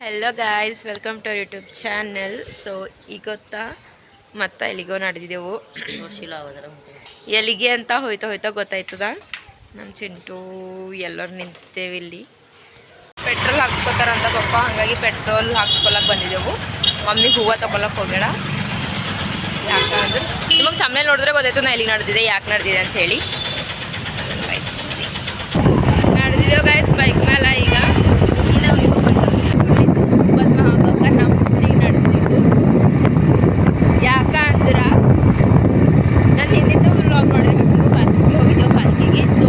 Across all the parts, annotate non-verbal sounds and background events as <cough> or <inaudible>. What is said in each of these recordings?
Hello guys welcome to YouTube channel so ಈಗ ಗೊತ್ತಾ ಮತ್ತೆ ಎಲ್ಲಿಗೋ ನಡೆದಿದ್ದೆವು ಎಲ್ಲಿಗೆ ಅಂತ ಹೋಯ್ತಾ ಹೋಯ್ತಾ ಗೊತ್ತಾಯ್ತದ? ನಮ್ಮ ಚಿಂಟು ಎಲ್ಲರೂ ನಿಂತೇವೆ ಇಲ್ಲಿ. ಪೆಟ್ರೋಲ್ ಹಾಕ್ಸ್ಕೊತಾರಂತ ಪಪ್ಪ, ಹಾಗಾಗಿ ಪೆಟ್ರೋಲ್ ಹಾಕ್ಸ್ಕೊಳಕ್ಕೆ ಬಂದಿದ್ದೆವು ಮಮ್ಮಿ ಹೂವು ತಗೊಳಕ್ಕೆ ಹೋಗೋಣ ಯಾಕಂದ್ರೆ ನಿಮಗೆ ಸಾಮನೆ ನೋಡಿದ್ರೆ ಗೊತ್ತಾಯ್ತು ನಾ ಎಲ್ಲಿಗೆ ನಡೆದಿದೆ, ಯಾಕೆ ನಡೆದಿದೆ ಅಂತ ಹೇಳಿ. ನಡೆದಿದ್ದೆವು ಗಾಯ್ಸ್ ಬೈಕ್ ಮೇಲೆ ಯಾಕ ಅಂದ್ರ ನಾನು ಹಿಂದಿದ್ದು ವ್ಲಾಗ್ ಮಾಡಿರ್ಬೇಕು ನೀವು ಪಾರ್ಕಿಗೆ ಹೋಗಿದ್ದೆವು ಪಾರ್ಕಿಗೆ ಸೊ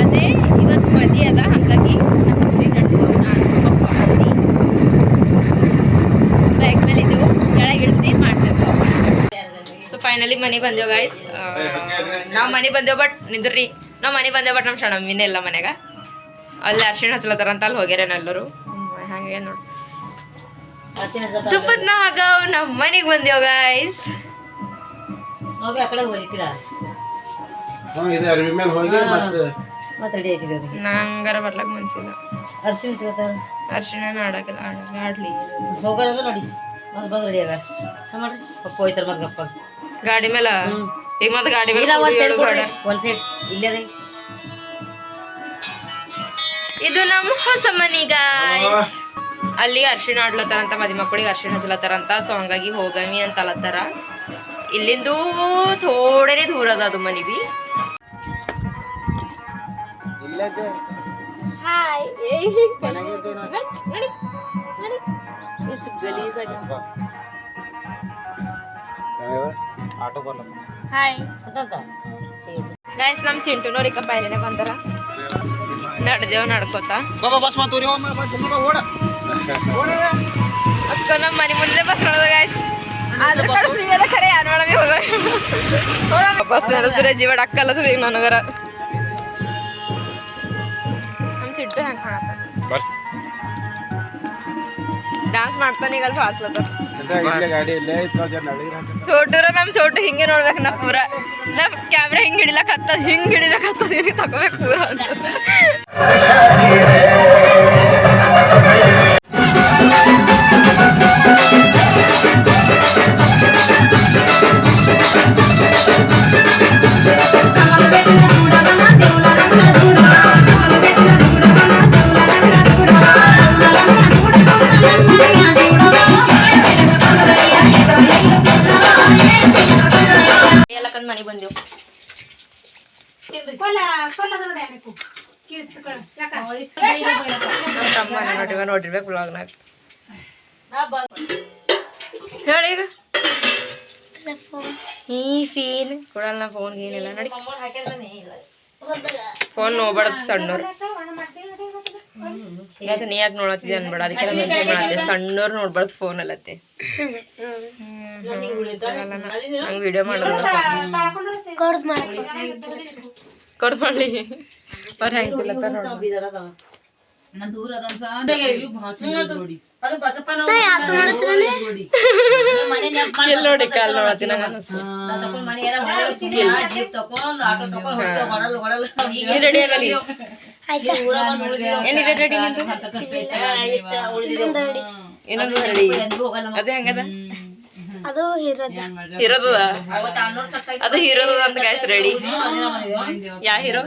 ಅದೇ ಇವತ್ತು ಮದಿ ಅದ ಹಾಗಾಗಿ ನಮ್ಮ ಊರಿಗೆ ನಡೆದೆವು ನಾನು ಪಪ್ಪ ಮಮ್ಮಿ ಬೈಕ್ ಮೇಲೆ ಇದ್ದೆವು ಕೆಳಗೆ ಇಳಿದು ಮಾಡ್ತೇವೆ ಸೊ ಫೈನಲಿ ಮನೆ ಬಂದೆವು ಗಾಯ್ಸ್ ನಾವು ಮನೆ ಬಂದೆವು ಬಟ್ ನಿಂದ್ರಿ. ನಾವು ಮನೆ ಬಂದೆವು ಬಟ್ ನಮ್ಮ ಸಣ್ಣಮ್ಮಿನೇ ಇಲ್ಲ ಮನೆಗ ಅಲ್ಲಿ ಅರ್ಶಿಣ ಹಚ್ಲತ್ತಾರ ಅಂತ ಅಲ್ಲಿ ಹೋಗ್ಯಾರ ಎಲ್ಲರೂ? ಹಾಗೆ ನೋಡಿ. ತುಪ್ಪದ ನಾಗ ನಮ್ಮ ಮನೆಗೆ ಬಂದೇವ್ ಗಾಯ್ಸ್ ನಂಗಾರ ಬರ್ಲಕ್ ಮನ್ಸಿಲ್ಲ. ಅರ್ಶಿಣ ಆಡಕ್ಕೆ ಆಡ- ಆಡ್ಲಿ. ಹೋಗೋದಂದ್ರೆ ನೋಡಿ. ಮತ್ತೆ ಬಂದು ರೆಡಿ ಆಗ ಮಾಡ್ರಿ. ಪಪ್ಪ ಹೋಯ್ತಾರ ಮತ್ತೆ ಗಪ್ಪ ಗಾಡಿ ಮೇಲೆ. ಈಗ ಮತ್ತೆ ಗಾಡಿ ಮೇಲೆ ಒಂದ್ ಸೈಡ್ ಇಲ್ಲೇ ಇದು ನಮ್ಮ ಹೊಸ ಮನೀಗ ಗಾಯ್ಸ್ ಅಲ್ಲಿ ಅರ್ಶಿಣ ಆಡ್ಲತ್ತಾರಂತ ಮದಿ ಮಕ್ಕಳಿಗೆ ಅರ್ಶಿಣ ಹಚ್ಲತ್ತಾರಂತ. ಸೊ ಹಂಗಾಗಿ ಹೋಗಮಿ ಅಂತ ಅಲತ್ತಾರ. ಇಲ್ಲಿಂದು ಥೋಡೇನೆ ದೂರ ಅದ ಅದು ಮನಿ ಬಿ. ಹಾಯ್ ಎಷ್ಟು ಗಲೀಜಾಗಿ ಆಟೋ ಬರ್ಲತ್ತ ಹಾಯ್ ಗೈಸ್ ನಮ್ಮ ಕಪ್ಪ ಪೈಲೇನೆ ಬಂದರ. ನಡೆದೇವ್ ನಡ್ಕೋತ. ಬಾಬಾ ಬಸ್ ಮಾತೂರಿ ಓಡ. ಅಕ್ಕ ನಮ್ಮ ಮನೆ ಮುಂದೆ ಬಸ್ ನೋಡೋದು ಗೈಸ್ ಖರೆ ಯಾರು ನೋಡಮಿ ಹೋಗ ಬಸ್ ನಡೆಸಿದ್ರೆ ಜೀವ ಡಕ್ಕಲ್ಲ ಸರಿ ನನಗರ. ನಮ್ಮ ಚಿಂಟು ಹೆಂಗೆ ಕಾಣತ್ತ ಡಾನ್ಸ್ ಮಾಡ್ತಾನೆ ಈಗ ಅಲ್ಲಿ ಚೋಟುರ ನಮ್ಮ ಚೋಟು ಹಿಂಗೆ ನೋಡ್ಬೇಕು ನಾ ಪೂರ. ನಾ ಕ್ಯಾಮ್ರಾ ಹಿಂಗೆ ಹಿಡಿಲಕ್ ಹತ್ತದ ಹಿಂಗೆ ಹಿಡಿಲಕ್ ಹತ್ತದ ಇಲ್ಲಿ ತಗೋಬೇಕು ಪೂರ ಅಂತ. ಬ್ಲಾಗ್ನಾಗ ಹೇಳಿ ಈಗ. ಈ ಫೀನ್ ಕೊಡಲ್ಲ ಫೋನ್ ಏನಿಲ್ಲ. ನೋಡಿ. ಫೋನ್ ನೋಡ್ಬಾರ್ದು ಸಣ್ಣವ್ರು. ಅದು ನೀ ಯಾಕೆ ನೋಡತ್ತಿದ್ದೆ ಅನ್ಬೇಡ. ಅದಕ್ಕೆ ಮೆನ್ಷನ್ ಸಣ್ಣವ್ರು ನೋಡ್ಬಾರ್ದು ಫೋನ್ ಅಲ್ಲತ್ತೆ. ನಂಗೆ ವಿಡಿಯೋ ಮಾಡೋದಿಲ್ಲ. ಕೊಡ್ ಮಾಡ್ಲಿ. ಅವ್ರು ಹೆಂಗಿಲ್ಲ ನೋಡಿ. ಅದು ಬಸಪ್ಪ <laughs> ಎಲ್ಲಿ ನೋಡಿ ಕಾಲ್ ನೋಡತ್ತಿ ನಂಗೆ ಅನ್ನಿಸ್ತು ನೀ ರೆಡಿ ಆಗಲಿ. ಏನಿದೆ ರೆಡಿ ನಿಂದು? ಇನ್ನೊಂದು ರೆಡಿ ಅದೇ ಹಂಗದ? ಅದು ಇರೋದು ಹೀರೋದದ? ಅದು ಹೀರೋದದ ಅಂತ ಗಾಯ್ಸ್ ರೆಡಿ ಯಾ ಹೀರೋ?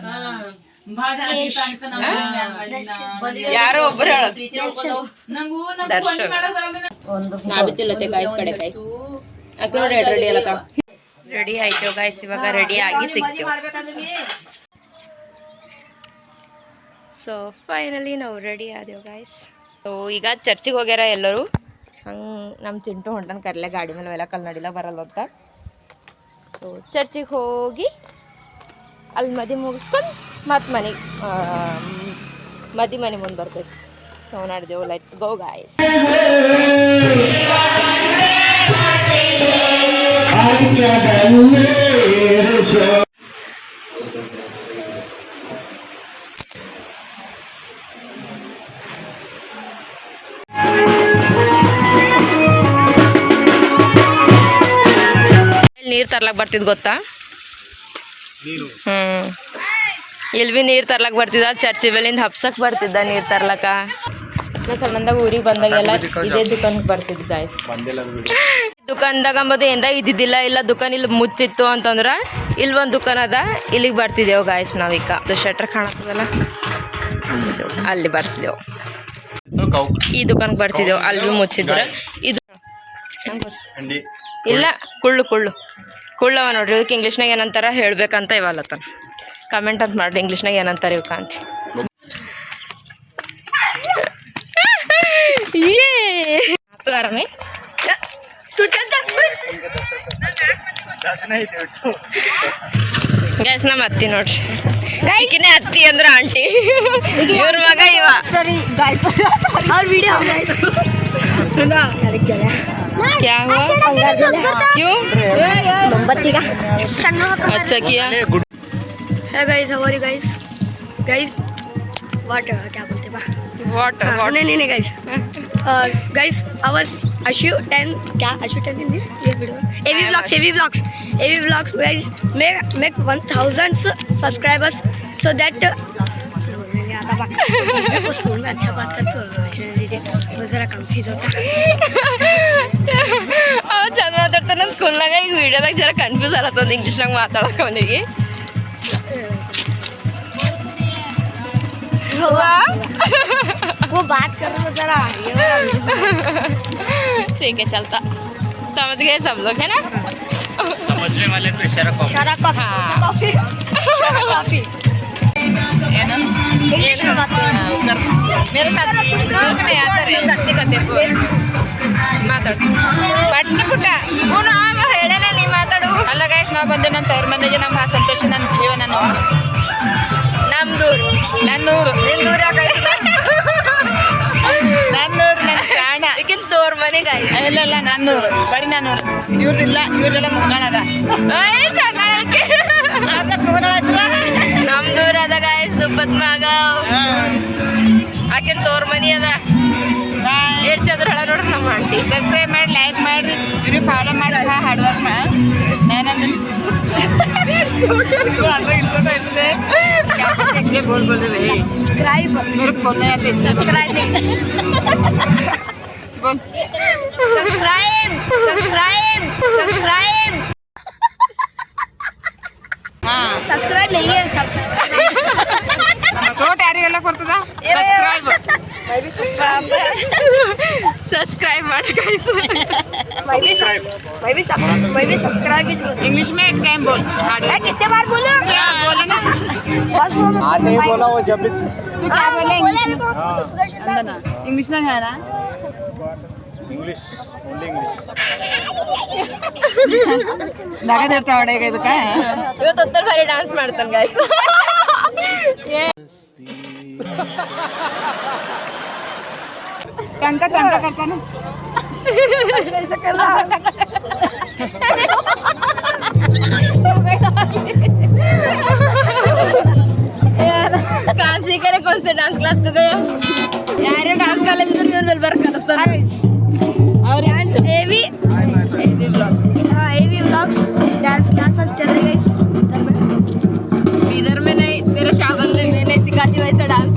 ಯಾರೋ ಒಬ್ಬರು ರೆಡಿ ರೆಡಿ ಆಯ್ತು ಗಾಯ್ಸ್ ಇವಾಗ ರೆಡಿ ಆಗಿ ಸಿಕ್ತು ಸೊ ಫೈನಲಿ ನಾವು ರೆಡಿ ಆದ್ಯೋ ಗಾಯ್ಸ್ ಸೊ ಈಗ ಚರ್ಚಿಗೆ ಹೋಗ್ಯಾರ ಎಲ್ಲರೂ? ಹಂಗೆ ನಮ್ಮ ಚಿಂಟು ಹೊಂಟನ್ ಕರ್ಲೆ ಗಾಡಿ ಮೇಲೆ ಎಲ್ಲ ಕಲ್ ನಡಿಲ್ಲ ಬರಲ್ಲ ಅಂತ ಸೊ ಚರ್ಚಿಗೆ ಹೋಗಿ ಅಲ್ಲಿ ಮದಿ ಮುಗಿಸ್ಕೊಂಡು ಮತ್ತೆ ಮನೆಗೆ ಮದಿ ಮನೆ ಮುಂದೆ ಬರ್ಬೇಕು. ಸೊ ನಡೆದೆವು ಲೆಟ್ಸ್ ಗೋ ಗಾಯ್ಸ್ ನೀರು ತರ್ಲಕ್ ಬರ್ತಿದ್ ಗೊತ್ತಾ? ಹ್ಮ್. ಇಲ್ಲಿ ಬಿ ನೀರು ತರ್ಲಕ್ ಬರ್ತಿದ್ದ? ಚರ್ಚಿ ಬೆಲಿಂದ ಹಬ್ಸಕ್ ಬರ್ತಿದ್ದ ನೀರ್ ತರ್ಲಕ? ನಾ ಸಣ್ಣದಾಗ ಊರಿಗೆ ಬಂದಾಗೆಲ್ಲ ಇದೇ ದುಕಾನ್ಗೆ ಬರ್ತಿದ್ ಗಾಯ್ಸ್ ದುಕಾನ್ದಾಗ ಅಂಬದು ಏನಾರ ಇದ್ದಿದ್ದಿಲ್ಲ ಇಲ್ಲ ದುಕಾನ್ ಇಲ್ಲಿ ಮುಚ್ಚಿತ್ತು ಅಂತಂದ್ರೆ ಇಲ್ಲಿ ಒಂದ್ ದುಕಾನ್ ಅದ ಇಲ್ಲಿಗೆ ಬರ್ತಿದ್ದೆವು ಗಾಯ್ಸ್ ನಾವೀಗ ಅದು ಶಟ್ರ್ ಕಾಣತ್ತದಲ್ಲ? ಅಲ್ಲಿ ಬರ್ತಿದ್ದೆವು. ಈ ದುಕಾನ್ಗೆ ಬರ್ತಿದ್ದೆವು ಅಲ್ಲಿ ಭೀ ಮುಚ್ಚಿದ್ರೆ. ಇದು ಇಲ್ಲ ಕುಳ್ಳು ಕುಳ್ಳು. ಕುಳ್ಳವ ನೋಡ್ರಿ ಇದಕ್ಕೆ ಇಂಗ್ಲೀಷ್ನಾಗ ಏನಂತಾರ ಹೇಳ್ಬೇಕಂತ ಇವಲ್ಲತ್ತನ ಕಮೆಂಟ್ ಅಂತ ಮಾಡ್ರಿ ಇಂಗ್ಲೀಷ್ನಾಗ ಏನಂತಾರೆ ಇವಕ್ಕ ಕಾಂತಿ ಆರಾಮೇ ಗ್ಯಾಸ್ ನಮ್ಮ ಅತ್ತಿ ನೋಡ್ರಿ. ಈಕಿನೇ ಅತ್ತಿ ಅಂದ್ರ ಆಂಟಿ. ಇವ್ರ ಮಗ ಇವ. क्या हुआ? क्यों? मोमबत्ती का। अच्छा किया। है guys how are you guys guys what क्या बोलते व्हाट हाँ, नहीं नहीं नहीं गाइस गाइस आवर अशु 10 क्या? अशु 10 इन दिस ये video AV vlogs AV vlogs AV vlogs guys make make 1000 subscribers so that मैंने आधा बात स्कूल में अच्छा बात जरा कन्फ्यूज छान माताडताना स्कूलला काही व्हिडिओला जरा कन्फ्यूज झाला तो इंग्लिशला माताडा कोणी वो. बात करो जरा. ठीक है चलता. समझ गए सब लोग है. ना समझने वाले कॉफी कॉफी ಏನು ಮೇರೆ ಸಾಥ್ ಕಲ್ಪನೆ ಯಾವ ಥರ ಗಟ್ಟಿ ಮಾತಾಡು ಬಟ್ಟಿ ಪುಟ್ಟ ಹೂನು ಹೇಳೇನ ನೀ ಮಾತಾಡು ಅಲ್ಲ. ಗಾಯ್ಸ್ ನಾವು ಬಂದೆ ನನ್ನ ತವ್ರ ಮನೆಗೆ ನಮ್ಮ ಸಂತೋಷ ನನ್ನ ಜೀವನ ನಮ್ಮದು ನನ್ನೂರು ನಿನ್ನೂರು ನನ್ನೂರು ನನ್ನ ಪ್ರಾಣ ಈಗಿನ ತೋರ್ ಮನೆಗೆ ಇಲ್ಲ ಇಲ್ಲ ನನ್ನೂರು ಬರೀ ನನ್ನೂರು ಇವ್ರದಿಲ್ಲ ಇವ್ರದೆಲ್ಲ ಮುನ್ನಾಳದ ಚೆನ್ನಾಗಿ ಚೆನ್ನಾಗಕ್ಕೆ ನಮ್ದೂರ ಅದ ಗಾಯಸ್ ದುಪ್ಪತ್ ಮ್ಯಾಗ ಆಕಿನ ತೋರ್ ಮನಿ ಅದ ಏಟ್ ಚಂದ್ರ ಹೇಳ ನೋಡ್ರಿ ನಮ್ಮ ಆಂಟಿ ಸಬ್ಸ್ಕ್ರೈಬ್ ಮಾಡಿ ಲೈಕ್ ಮಾಡ್ರಿ ಇವ್ರಿಗೆ ಫಾಲೋ ಮಾಡಿ ಹಾರ್ಡ್ ವರ್ಕ್ ಮಾ ನಾನಂದ್ರೆ इसलिए बोल बोल रहे भाई सब्सक्राइब मेरे को बोलना है तो इसलिए सब्सक्राइबिंग बोल सब्सक्राइब सब्सक्राइब सब्सक्राइब हाँ सब्सक्राइब नहीं है ತೋಟ ಯಾರಿಗೆಲ್ಲ ಕೊಡ್ತದ ಸಬ್ಸ್ಕ್ರೈಬ್ ಸಬ್ಸ್ಕ್ರೈಬ್ ಮಾಡಿ ಗಾಯ್ಸ್ मैं भी मैं भी सब्सक्राइब मैं भी सब्सक्राइब इंग्लिश में एक टाइम बोल हार्ड मैं कितने बार बोलूं हाँ बोले ना बस वो आते ही बोला वो जब भी तू क्या बोले इंग्लिश में अंदर ना इंग्लिश में है ना इंग्लिश <laughs> ನಗದಿರ್ತಾ ಹೊಡೆಗೆ ಇದಕ್ಕೆ ಇವತ್ತು ಉತ್ತರ ಬಾರಿ ಡಾನ್ಸ್ ಮಾಡ್ತಾನೆ ಗಾಯ್ಸ್ ಟಂಕ ಟಂಕ ಕರ್ತಾನ ಕಾಸಿ ಕರೆ ಕೊನ್ಸೆ ಡಾನ್ಸ್ ಕ್ಲಾಸ್ ಗಯ ಯಾರೇ ಡಾನ್ಸ್ ಕಾಲೇಜ್ ಇದ್ರೆ ನೀವು ಬರ್ಬೇಕು ಕಲಿಸ್ತಾರೆ और एवी एवी ब्लॉग्स हाँ एवी ब्लॉग्स डांस क्लासेस चल रही है इधर में। इधर में नहीं तेरे शाबन में मैंने सिखाती वैसा डांस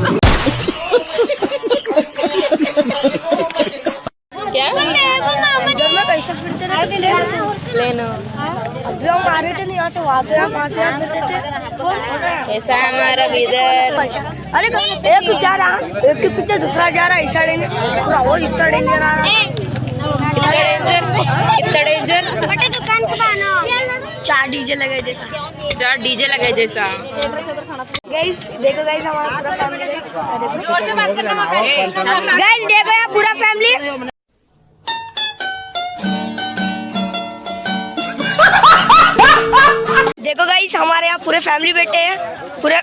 क्या? इधर में कैसे फिरते थे प्लेन अभी हम आ रहे थे ना यहाँ से वहाँ से हम वहाँ से यहाँ फिरते थे। ऐसा हमारा इधर। अरे एक जा रहा एक के पीछे दूसरा जा रहा ऐसा डेंजर पूरा वो इतना डेंजर आ रहा। कितना डेंजर कितना डेंजर बटे दुकान के बानो। चार डीजे लगे जैसा। चार डीजे लगे जैसा। गाइस देखो गाइस हमारा पूरा फैमिली गाइस देखो यार पूरा फैमिली देखो गाइस हमारे यहाँ पूरे फैमिली बैठे हैं। पूरे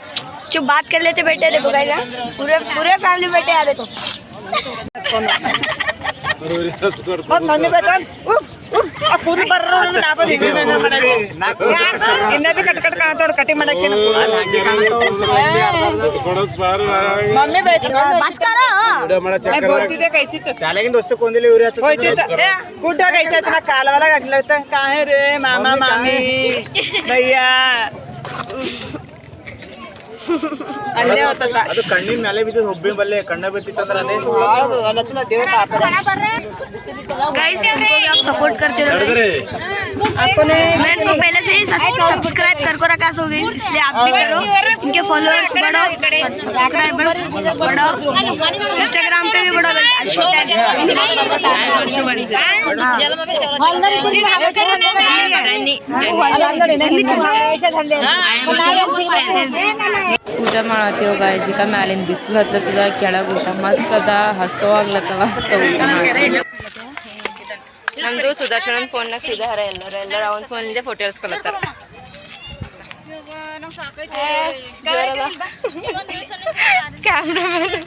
जो बात कर लेते बैठे देखो गाइस पूरे पूरे फैमिली बैठे हैं देखो। ಕೂದಲು ಬರ್ರೋ ಲಾಭದ ಇನ್ನದು ಕಟ್ ಕಟ್ ಕಾಣ್ತಾವ ಕಟಿಂಗ್ ಮಾಡಕ್ಕೆ ಮಮ್ಮಿ ಬೇಕು बस करो बोलती कैसी त्यालागिन दोस्त कोण दिले उरे होती कुठं कायचं तुला कालवाला घातलं होतं काय रे मामा मामी भैया ಅದು ಕಣ್ಣಿನ ಮೇಲೆ ಬಿದ್ದು ಹುಬ್ಬಿ ಬಲ್ಲೆ ಕಣ್ಣ ಬಿತ್ತಿತ್ತಂದ್ರೆ ಅದೇ गाइस इनको भी आप सपोर्ट करते रहो मैं इनको पहले से ही सब्सक्राइब कर को रखा सो गई इसलिए आप भी करो इनके फॉलोअर्स बढ़ाओ सब्सक्राइबर्स बढ़ाओ इंस्टाग्राम पे भी बढ़ाओ अशोक ಊಟ ಮಾಡತ್ತೀವಿ ಗಾಯ್ಸ್ ಈಗ ಮ್ಯಾಲಿನ ಬಿಸಿಲು ಹತ್ತದ ಕೆಳಗೆ ಊಟ ಮಸ್ತ್ ಅದ ಹಸು ಆಗ್ಲತ್ತವ ಸೊ ಊಟ ಮಾಡ್ತೀವಿ ನಮ್ದು ಸುದರ್ಶನನ್ ಫೋನ್ನಾಗ ಸಿದಾರ ಎಲ್ಲರೂ ಎಲ್ಲರೂ ಅವನ ಫೋನಿಂದ ಫೋಟೋ ಇಳಿಸ್ಕೊಳತ್ತಾರ ಕ್ಯಾಮ್ರಾಮನ್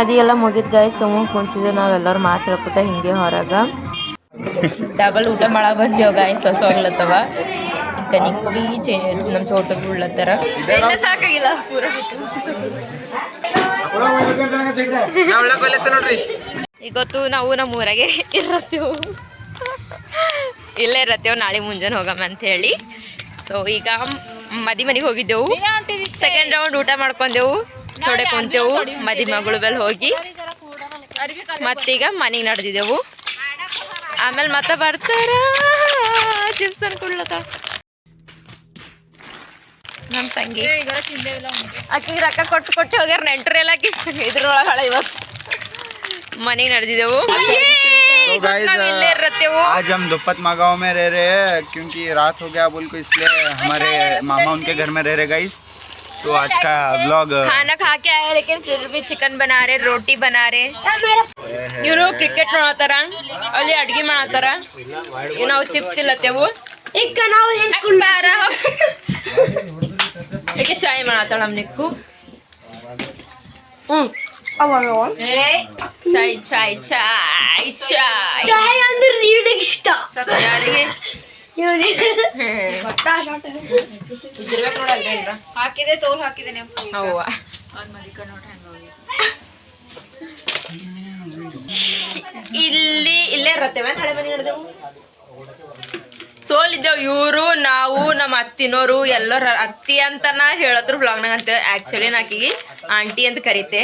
ಮದಿ ಎಲ್ಲ ಮುಗಿದ್ ಗಾಯ್ ಸುಮ್ಮ ಕುಂತಿದ್ದೆ ನಾವೆಲ್ಲರೂ ಮಾತಾಡ್ಕೊತ ಹಿಂಗೆ ಹೊರಗ. ಡಬಲ್ ಊಟ ಮಾಡಕ್ ಬಂದೇವ್ ಗಾಯ್ ಸೊಸ ಹೋಗ್ಲತ್ತವ. ಕನಿಕ್ ಬಿ ನಮ್ಮ ಚೋಟ ಉಳ್ಳತ್ತಾರ ಸಾಕಾಗಿಲ್ಲ. ಪೂರ ಇವತ್ತು ನಾವು ನಮ್ಮ ಊರಾಗೆ ಇರತ್ತೇವು. ಇಲ್ಲೇ ಇರತ್ತೇವು ನಾಳೆ ಮುಂಜಾನೆ ಹೋಗಮ್ಮ ಅಂತ ಹೇಳಿ. ಸೊ ಈಗ ಮದಿ ಮನೆಗೆ ಹೋಗಿದ್ದೆವು. ಸೆಕೆಂಡ್ ರೌಂಡ್ ಊಟ ಮಾಡ್ಕೊಂಡೆವು. ಥೋಡೆ ಕುಂತೆವು ಮದಿ ಮಗಳು ಬೆಲ್ ಹೋಗಿ ಮತ್ತೀಗ ಮನೆಗೆ ನಡೆದಿದ್ದೆವು ಆಮೇಲೆ ಮತ್ತೆ ಬರ್ತಾರ ಚಿಪ್ಸ್ ತಂದ್ಕೊಡ್ಲತ್ತ ನಮ್ಮ ತಂಗಿ ಆಕಿಗೆ ರೊಕ್ಕ ಕೊಟ್ಟು ಕೊಟ್ಟು ಹೋಗ್ಯಾರ ನೆಂಟ್ರೆಲ್ಲ ಆಕಿ ಇದ್ರೊಳಗೆ ಇವತ್ತು ಮನೆಗೆ ನಡೆದಿದ್ದೆವು तो guys, ನಾವ್ ಇಲ್ಲೇ ಇರತ್ತೇವು आज हम दुपत गाँव में रह रहे हैं क्योंकि रात हो गया बोल को इसलिए हमारे मामा उनके घर में रह रहे गाइस तो आज का ब्लॉग खाना खा के आए लेकिन फिर भी चिकन बना रहे रोटी बना रहे ಇವರು ಕ್ರಿಕೆಟ್ ಮಾಡತ್ತಾರ ಅಲ್ಲಿ ಅಡ್ಗೆ ಮಾಡತ್ತಾರ ಇವ್ ನಾವು ಚಿಪ್ಸ್ ತಿಲ್ಲತ್ತೇವು एक का नाम है ಅಕ್ಬಾರ ಏಕೆ ಚಾಯ್ ಮಾಡತ್ತಾಳ ನಮ್ನಿಕ್ಕು अब आ गया ಚಾಯ್ ಚಾಯ್ ಚಾಯ್ ಚಾಯ್ चाय अंदर रीडिंग स्टार ಯಾರಿಗೆ ಇವ್ರಿಗೆ ಇದಿರ್ಬೇಕು ನೋಡಲ್ರೇನ್ರ ಹಾಕಿದೆ ತೋಲ್ ಹಾಕಿದ್ದೇನೆ ಅವ್ವ. ಇಲ್ಲಿ ಇಲ್ಲೇ ಇರತ್ತೇವೆ ಹಳೆ ಮನೆ ನಡೆದೆವು. ತೋಲಿದ್ದೆವು ಇವರು ನಾವು ನಮ್ಮ ಅತ್ತಿನೋರು ಎಲ್ಲರ ಅತ್ತಿ ಅಂತನ ಹೇಳತ್ರ ಬ್ಲಾಗ್ನಾಗ ಅಂತ. ಆಕ್ಚುಲಿ ನಾಕಿಗೆ ಆಂಟಿ ಅಂತ ಕರಿತೆ.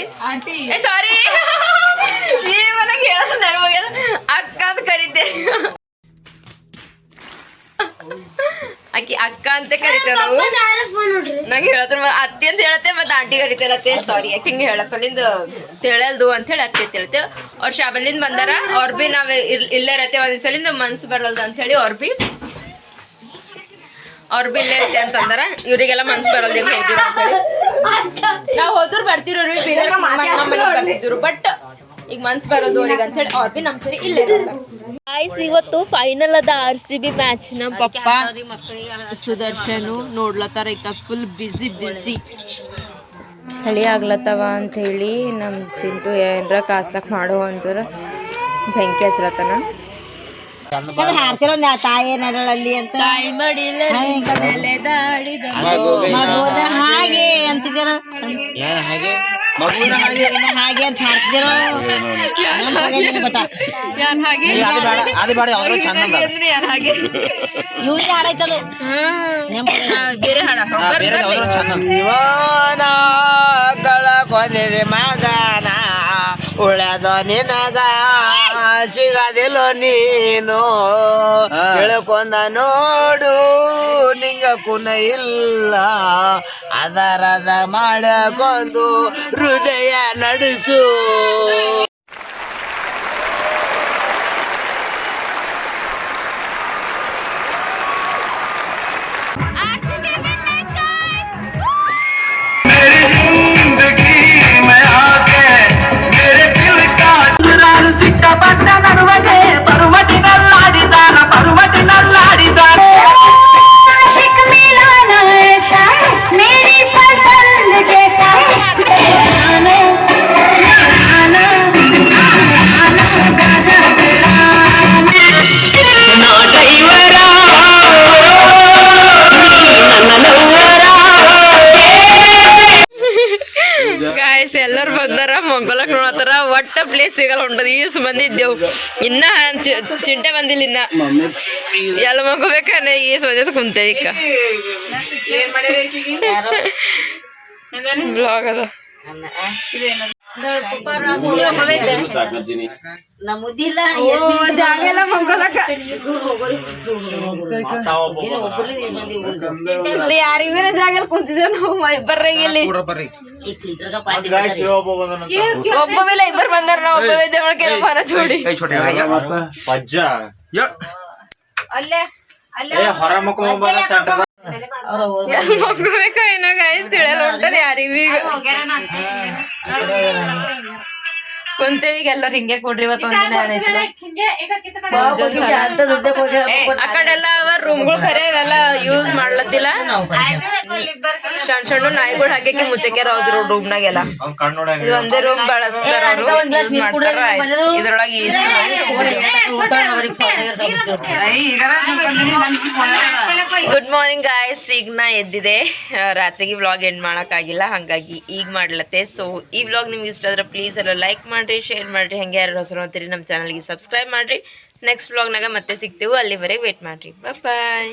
ಸಾರಿ <laughs> ಆಕಿ ಅಕ್ಕ ಅಂತ ಕರಿತೇವೆ ನಾವು. ನಂಗೆ ಹೇಳತ್ರ ಅತ್ತಿ ಅಂತ ಹೇಳತ್ತೆ ಮತ್ತೆ ಆಂಟಿ ಕರಿತಾರತ್ತೆ ಸಾರಿ ಯಾಕೆ ಹಿಂಗೆ ಹೇಳ ಸಲಿಂದ ತಿಳಿಯಲ್ದು ಅಂತ ಹೇಳಿ ಅತ್ತಿ ಅಂತ ಹೇಳ್ತೇವೆ ಅವ್ರ ಶಾಬಲಿಂದ ಬಂದಾರ. ಅವ್ರ ಬಿ ನಾವ್ ಇಲ್- ಇಲ್ಲೇ ಇರತ್ತೆ. ಒಂದ್ ಸಲಿಂದ ಮನ್ಸು ಬರಲ್ದು ಅಂತ ಹೇಳಿ ಅವ್ರ ಬಿ ಅವ್ರ ಬಿ ಇಲ್ಲೇ ಇರ್ತೆ ಅಂತ ಅಂದಾರ. ಇವ್ರಿಗೆಲ್ಲ ಮನ್ಸು ಬರಲ್ದು. ಹೇಳಿ. ನಾವ್ ಹೋದ್ರು ಬರ್ತಿರೋರು. ಬರ್ತಿದ್ರು. ಬಟ್ ಈಗ ಮನ್ಸು ಬರೋದು ಅವ್ರಿಗೆ ಅಂತ ಹೇಳಿ ಅವ್ರ ಬಿ ನಮ್ ಸರಿ ಇಲ್ಲೇ ಗಾಯ್ಸ್ ಇವತ್ತು ಫೈನಲ್ ಅದ ಆರ್ ಸಿ ಬಿ ಮ್ಯಾಚ್ ನಮ್ಮ ಪಪ್ಪ. ಸುದರ್ಶನು ನೋಡ್ಲತ್ತಾರ ಈಗ ಫುಲ್ ಬಿಸಿ ಬಿಸಿ ಚಳಿ ಆಗ್ಲತ್ತವ ಅಂತ ಹೇಳಿ ನಮ್ಮ ಚಿಂಟು ಏನ್ರ ಕಾಸ್ಲಕ್ ಮಾಡೋ ಅಂದ್ರ ಬೆಂಕಿ ಹಚ್ಲತ್ತನ. ಹಾಕಿರೋ ತಾಯಿ ಅಂತ? ತಾಯಿ ಮಡಿಲ ಮಗುನ ಹಾಗೆ ಅಂತಿದ್ದೀರ? ಮಗುನ ಹಾಗೆ. ಇನ್ನ ಹಾಗೆ ಅಂತ ಯಾನ್ ಹಾಗೆ? ಅಂದ್ರೆ ಯಾನ್ ಹಾಗೆ? ಇವ್ರಿಗೆ ಹಾಡೈತದು ಹ್ಮ್. ಹಾಗೆ ಬೇರೆ ಹಾಡ ಇವನ ಕಳಕೊಂಡಿದೆ ಮಗನ. ಉಳದ ನಿನಗ ಸಿಗದಿಲ್ಲ ನೀನು. ತಿಳ್ಕೊಂಡ ನೋಡು ನಿಂಗ ಕುನ ಇಲ್ಲ. ಅದರದ ಮಾಡಕೊಂಡು ಹೃದಯ ನಡೆಸು. ಸರ್ವದ ಮಂಗೋಲಕ್ ನೋಡತ್ತಾರ ಒಟ್ಟ ಪ್ಲೇಸ್ ಸಿಗಲ್ಲ ಹೊಂಟದ ಈಸ್ ಮಂದಿ ಇದ್ದೇವು ಇನ್ನ ಚಿಂಟೆ ಬಂದಿಲ್ಲ ಇನ್ನ. ಎಲ್ಲ ಮಗೋಬೇಕಂದ್ರೆ ಈಸ್ ಮಂದಿ ಕುಂತೇವಿ ಇಕ್ಕ ಬ್ಲಾಗ್ ಅದ. ಮಂಗೋಲಕ. ಯಾರಿಗೂ ಜಾಗ ಎಲ್ಲ ಕುಂತಿದ್ದೇವೆ ನಾವು ಇಬ್ಬರಿಗೆ ಇಲ್ಲಿ. ಇಬ್ಬರು ಬಂದಾರ ನಾವು ಒಬ್ಬ ಇದ್ದೇವೆ ಅಲ್ಲೇ ಅಲ್ಲೇ ಜೋಡಿ ಮಗ್ಕೋಬೇಕ ಏನೋ ಗಾಯಸ್ ತಿಳಿಯಲ್ಲ ಹೊಂಟದ ಯಾರಿಗೂ ಕುಂತೇವಿ ಎಲ್ಲರೂ ಹಿಂಗೆ ಕೊಡ್ರಿ ಇವತ್ತು ಒಂದಿನ ಆ ಕಡೆ ಎಲ್ಲ ಅವ ರೂಮ್ಗಳು ಖರೆ ಇವೆಲ್ಲ ಯೂಸ್ ಮಾಡ್ಲತ್ತಿಲ್ಲ ಸಣ್ಣ ಸಣ್ಣ ನಾಯಿಗಳು ಹಾಕಿ ಮುಚ್ಚಕ್ಯಾರ ಹೌದ್ರು ರೂಮ್ನಾಗೆಲ್ಲ ಒಂದೇ ರೂಮ್ ಬಳಸ್ತಾರ ಅವ್ರು ಯೂಸ್ ಮಾಡ್ತಾರ ಇದ್ರೊಳಗೆ ಗುಡ್ ಮಾರ್ನಿಂಗ್ ಗಾಯ್ಸ್ ಈಗ ನಾ ಎದ್ದಿದೆ ರಾತ್ರಿಗೆ ವ್ಲಾಗ್ ಎಂಡ್ ಆಗಿಲ್ಲ ಹಾಗಾಗಿ ಈಗ ಮಾಡ್ಲತ್ತೆ ಸೊ ಈ ವ್ಲಾಗ್ ನಿಮ್ಗೆ ಇಷ್ಟ ಆದ್ರೆ ಪ್ಲೀಸ್ ಎಲ್ಲ ಲೈಕ್ ಮಾಡಿರಿ ಶೇರ್ ಮಾಡಿರಿ, ಹೆಂಗೆ ಯಾರು ಹೊಸರು ಅಂತೀರಿ ನಮ್ಮ ಚಾನಲ್ಗೆ ಸಬ್ಸ್ಕ್ರೈಬ್ ಮಾಡಿರಿ. ನೆಕ್ಸ್ಟ್ ವ್ಲಾಗ್ನಾಗ ಮತ್ತೆ ಸಿಗ್ತೇವೆ. ಅಲ್ಲಿವರೆಗೆ ವೇಟ್ ಮಾಡಿರಿ. ಬಾಯ್